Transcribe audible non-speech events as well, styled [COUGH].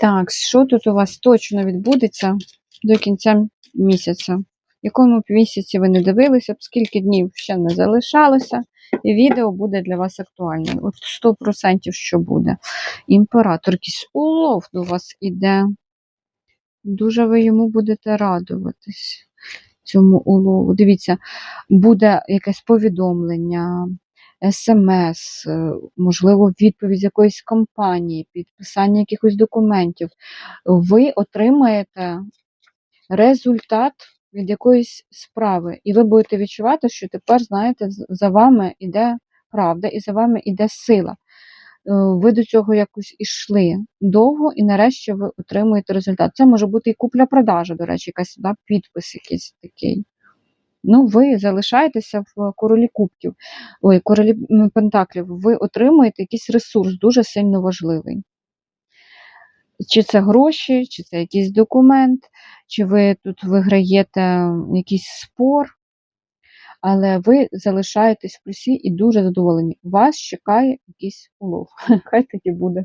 Так, що тут у вас точно відбудеться до кінця місяця? В якому місяці ви не дивилися, б скільки днів ще не залишалося, і відео буде для вас актуальне. От 100% що буде. Імператор, якийсь улов до вас іде. Дуже ви йому будете радуватись, цьому улову. Дивіться, буде якесь повідомлення, смс, е, можливо, відповідь з якоїсь компанії, підписання якихось документів. Ви отримаєте результат від якоїсь справи, і ви будете відчувати, що тепер, знаєте, за вами іде правда і за вами іде сила. Е, Ви до цього якось ішли довго, і нарешті ви отримуєте результат. Це може бути і купля-продажа, до речі, якась да, підпис якийсь такий. Ну, ви залишаєтеся в королі кубків, ой, королі пентаклів, ви отримуєте якийсь ресурс дуже сильно важливий. Чи це гроші, чи це якийсь документ, чи ви тут виграєте якийсь спор, але ви залишаєтесь в плюсі і дуже задоволені. Вас чекає якийсь улов. [LAUGHS] Хай таки буде.